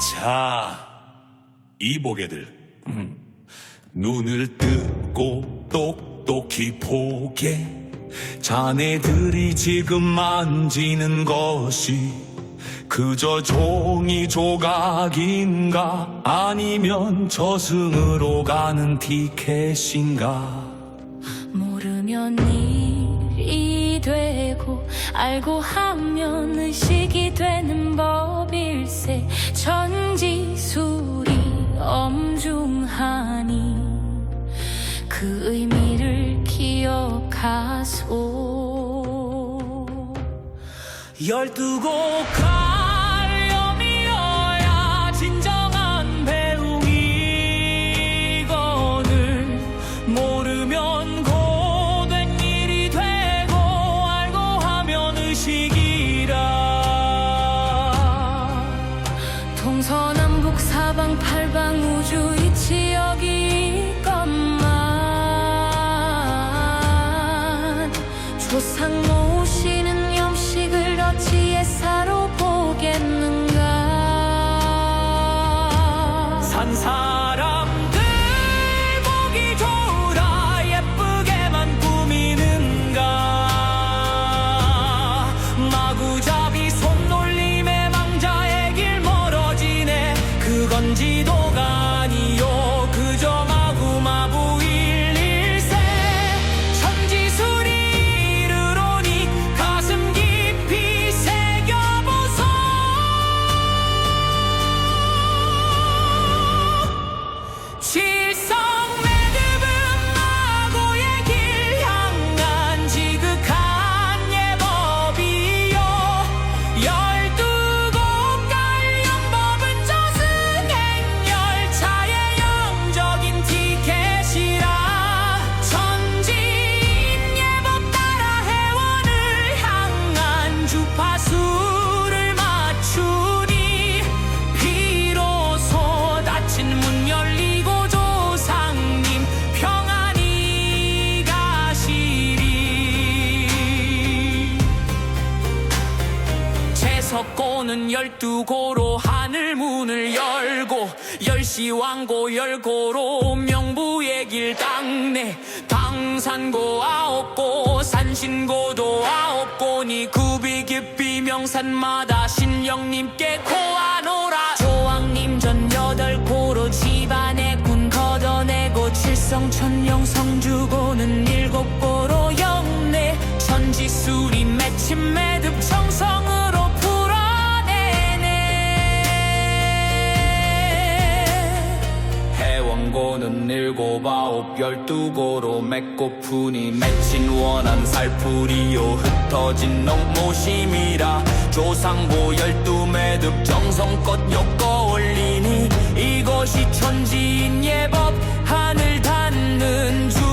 자, 이보게들. 음. 눈을 뜨고 똑똑히 보게. 자네들이 지금 만지는 것이 그저 종이 조각인가 아니면 저승으로 가는 티켓인가 모르면 일이 되고 알고 하면 의식이 되는 법일세. 천지술이 엄중하니 그 의미를 기억하소. 열두 곡칼 마구잡이 손놀림에 망자의 길 멀어지네. 그건 지도가 아니요. 그저 마구마구 일일세. 천지술이 이르노니 가슴 깊이 새겨보소. 칠 열두 고로 하늘 문을 열고 열시 왕고 열고로 명부의 길 당내 당산고 아홉고 산신고도 아홉고니 굽이 깊이 명산마다 신령님께 고하노라. 조왕님 전 여덟 고로 집안의 군 걷어내고 칠성천 해원고는 일곱 아홉 열두 고로 맺고프니 맺힌 원한 살풀이요. 흩어진 농모심이라 조상고 열두 매듭 정성껏 엮어 올리니 이것이 천지인 예법 하늘 닿는 주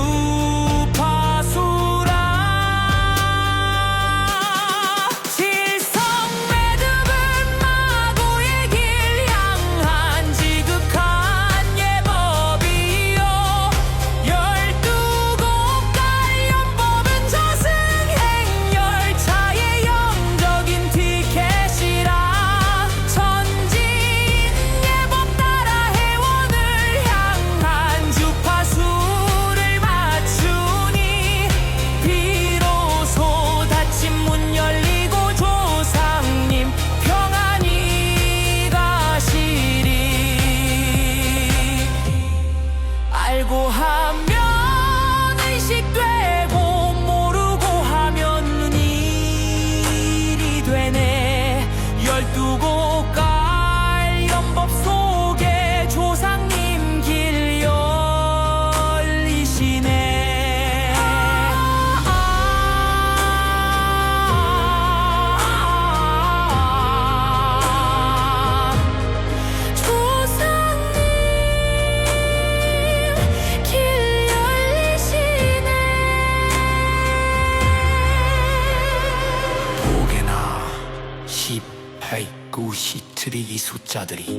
10, 8, 9, 10 트릭이 숫자들이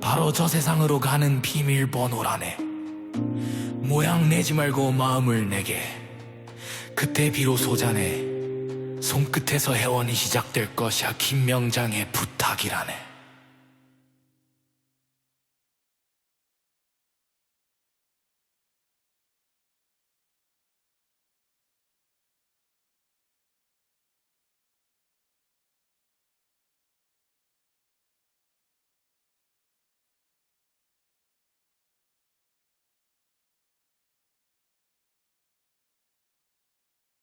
바로 저 세상으로 가는 비밀번호라네 모양 내지 말고 마음을 내게 그때 비로소 자네 손끝에서 회원이 시작될 것이야 김명장의 부탁이라네